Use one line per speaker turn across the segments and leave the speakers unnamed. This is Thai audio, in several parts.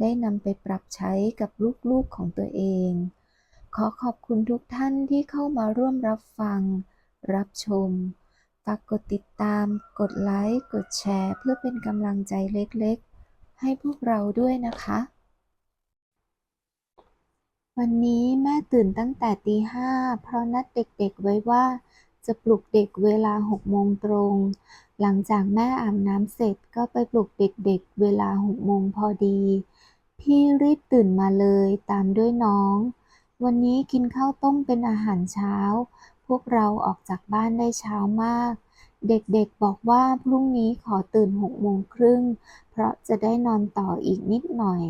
ได้นำไปปรับใช้กับลูกๆของตัวเอง ขอขอบคุณทุกท่านที่เข้ามาร่วมรับฟัง รับชม ฝากกดติดตาม กดไลค์ กดแชร์ เพื่อเป็นกำลังใจเล็กๆ ให้พวกเราด้วยนะคะ วันนี้แม่ตื่นตั้งแต่ตีห้าเพราะนัดเด็กๆไว้ว่าจะปลุกเด็กเวลาหกโมงตรง หลังจากแม่อาบน้ำเสร็จก็ไปปลุกเด็กๆเวลาหกโมงพอดี พี่รีบตื่นมาเลยตามด้วยน้อง วันนี้กินข้าวต้มเป็นอาหารเช้า พวกเราออกจากบ้านได้เช้ามาก เด็กๆบอกว่าพรุ่งนี้ขอตื่นหกโมงครึ่ง เพราะจะได้นอนต่ออีกนิดหน่อย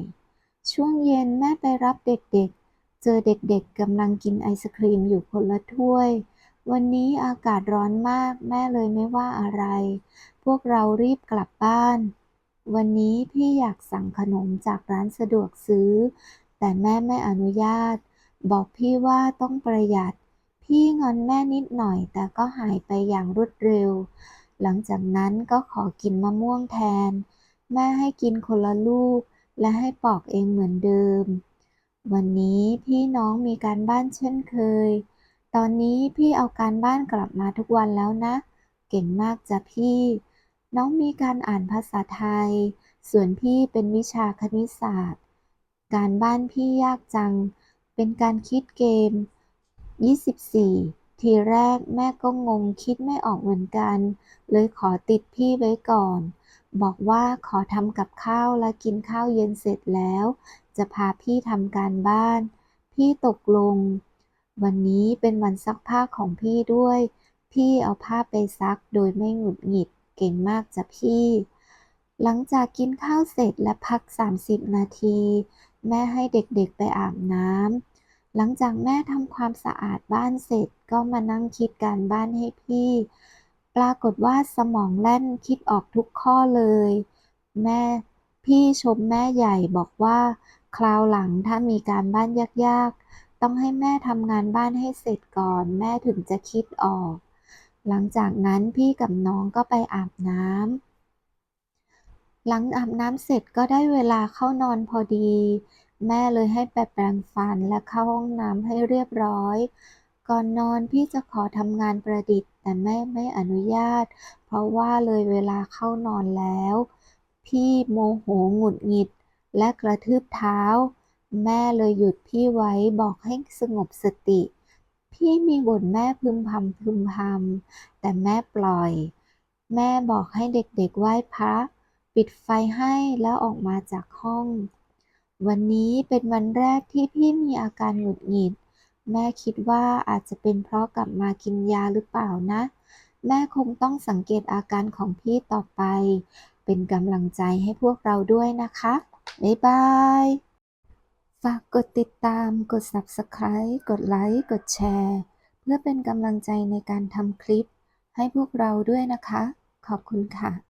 ช่วงเย็นแม่ไปรับเด็กๆ เจอเด็กๆกำลังกินไอศครีมอยู่คนละถ้วย วันนี้อากาศร้อนมากแม่เลยไม่ว่าอะไร พวกเรารีบกลับบ้าน วันนี้พี่อยากสั่งขนมจากร้านสะดวกซื้อ แต่แม่ไม่อนุญาต บอกพี่ว่าต้องประหยัด พี่งอนแม่นิดหน่อย แต่ก็หายไปอย่างรวดเร็ว หลังจากนั้นก็ขอกินมะม่วงแทน แม่ให้กินคนละลูก และให้ปอกเองเหมือนเดิม วันนี้พี่น้องมีการบ้านเช่นเคย ตอนนี้พี่เอาการบ้านกลับมาทุกวันแล้วนะ เก่งมากจ้ะพี่ น้องมีการอ่านภาษาไทย ส่วนพี่เป็นวิชาคณิตศาสตร์ การบ้านพี่ยากจัง เป็นการคิดเกม 24 ทีแรกแม่ก็งงคิดไม่ออกเหมือนกัน เลยขอติดพี่ไว้ก่อน บอกว่าขอทำกับข้าวและกินข้าวเย็นเสร็จแล้ว จะพาพี่ทำการบ้าน พี่ตกลง วันนี้เป็นวันซักผ้าของพี่ด้วย พี่เอาผ้าไปซักโดยไม่หงุดหงิด เก่งมากจ้ะพี่ หลังจากกินข้าวเสร็จและพัก 30 นาที แม่ให้เด็กๆไปอาบน้ำหลังจากแม่ทำความสะอาดบ้านเสร็จก็มานั่งคิดการบ้านให้พี่ ปรากฏว่าสมองแล่นคิดออกทุกข้อเลย แม่พี่ชมแม่ใหญ่บอกว่า คราวหลังถ้ามีการบ้านยากๆ ต้องให้แม่ทำงานบ้านให้เสร็จก่อน แม่ถึงจะคิดออก หลังจากนั้นพี่กับน้องก็ไปอาบน้ำ หลังอาบน้ำเสร็จก็ได้เวลาเข้านอนพอดี แม่เลยให้ไปแปรงฟันและเข้าห้องน้ำให้เรียบร้อย ก่อนนอนพี่จะขอทำงานประดิษฐ์ แต่แม่ไม่อนุญาต เพราะว่าเลยเวลาเข้านอนแล้ว พี่โมโหหงุดหงิด และกระทืบเท้า แม่เลยหยุดพี่ไว้บอกให้สงบสติ พี่มีบ่นแม่พึมพำพึมพำแต่แม่ปล่อย แม่บอกให้เด็กๆไหว้พระ ปิดไฟให้แล้วออกมาจากห้อง วันนี้เป็นวันแรกที่พี่มีอาการหงุดหงิด แม่คิดว่าอาจจะเป็นเพราะกลับมากินยาหรือเปล่านะ แม่คงต้องสังเกตอาการของพี่ต่อไป เป็นกำลังใจให้พวกเราด้วยนะคะ บ๊ายบาย ฝากกดติดตาม กด Subscribe กดไลค์ กดแชร์ เพื่อเป็นกำลังใจในการทำคลิป ให้พวกเราด้วยนะคะ ขอบคุณค่ะ